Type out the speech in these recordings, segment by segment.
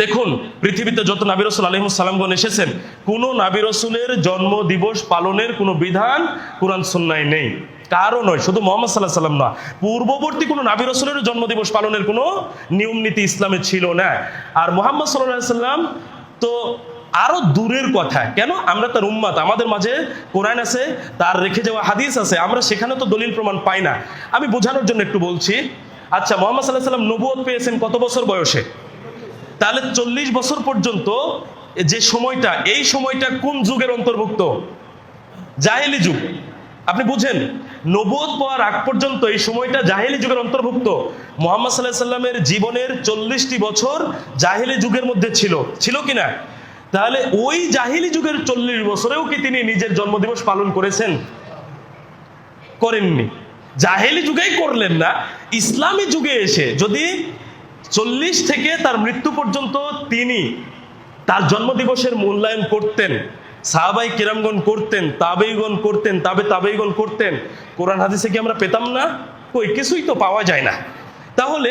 দেখুন, পৃথিবীতে যত নাবি রসুল আলহিমসাল্লামগণ এসেছেন, কোন নাবি রসুলের জন্ম দিবস পালনের কোনো বিধান কোরআন সন্ন্যায় নেই। কারও নয়, শুধু মোহাম্মদ সাল্লাহ সাল্লাম না পূর্ববর্তী কোনো নাবি রসুলের জন্মদিবস পালনের কোনো নিয়ম নীতি ইসলামে ছিল না। আর মোহাম্মদ সাল্লাহ সাল্লাম তো আরও দূরের কথা। কেন? আমরা তার উম্মাত, আমাদের মাঝে কোরআন আছে, তার রেখে যাওয়া হাদিস আছে, আমরা সেখানে তো দলিল প্রমাণ পাই না। আমি বোঝানোর জন্য একটু বলছি। আচ্ছা মোহাম্মদ সাল্লাহ সাল্লাম নবুয়ত পেয়েছেন কত বছর বয়সে? তাহলে চল্লিশ বছর পর্যন্ত যে সময়টা, এই সময়টা কোন যুগের অন্তর্ভুক্ত? জাহেলি যুগ। আপনি বুঝেন নবোধ পাওয়ার আগ পর্যন্ত এই সময়টা জাহেলি যুগের অন্তর্ভুক্ত। মোহাম্মদ সাল্লাহ সাল্লামের জীবনের চল্লিশটি বছর জাহেলি যুগের মধ্যে ছিল। ছিল কিনা? তাহলে ওই জাহিলি যুগের চল্লিশ বছরেও কি তিনি নিজের জন্মদিবস পালন করেছেন? করেননি। জাহেলি যুগেই করলেন না। ইসলামী যুগে এসে যদি চল্লিশ থেকে তার মৃত্যু পর্যন্ত তিনি তার জন্মদিবসের মূল্যায়ন করতেন, সাহাবাই কিরামগণ করতেন, তাবেইগণ করতেন, তাবে তাবেইগণ করতেন। কোরআন হাদিসে কি আমরা পেতাম না? কই, কিছুই তো পাওয়া যায় না। তাহলে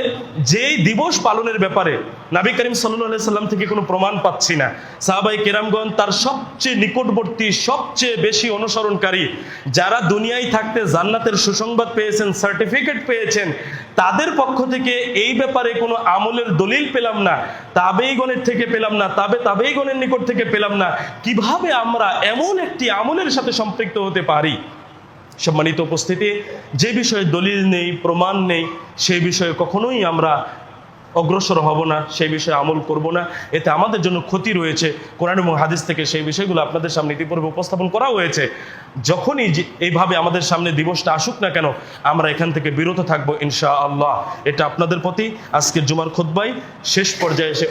যেই দিবস পালনের ব্যাপারে নাবি করিম সাল্লাম থেকে কোনো প্রমাণ পাচ্ছি না। সাহাবাই কেরামগঞ্জ তার সবচেয়ে নিকটবর্তী, সবচেয়ে বেশি অনুসরণকারী, যারা দুনিয়ায় থাকতে জান্নাতের সুসংবাদ পেয়েছেন সার্টিফিকেট পেয়েছেন, তাদের পক্ষ থেকে এই ব্যাপারে কোনো আমলের দলিল পেলাম না, তাবেইগণের থেকে পেলাম না, তাবে তাবেইগণের নিকট থেকে পেলাম না। কীভাবে আমরা এমন একটি আমলের সাথে সম্পৃক্ত হতে পারি? সম্মানিত উপস্থিতি, যে বিষয়ে দলিল নেই, প্রমাণ নেই, সেই বিষয়ে কখনোই আমরা অগ্রসর হব না, সেই বিষয়ে আমল করব না। এতে আমাদের জন্য ক্ষতি রয়েছে। কোরআন এবং হাদিস থেকে সেই বিষয়গুলো আপনাদের সামনে ইতিপূর্বে উপস্থাপন করা হয়েছে। যখনই এইভাবে আমাদের সামনে দিবসটা আসুক না কেন, আমরা এখান থেকে বিরত থাকব ইনশা আল্লাহ এটা আপনাদের প্রতি আজকের জুমার খুদ্বাই শেষ পর্যায়ে এসে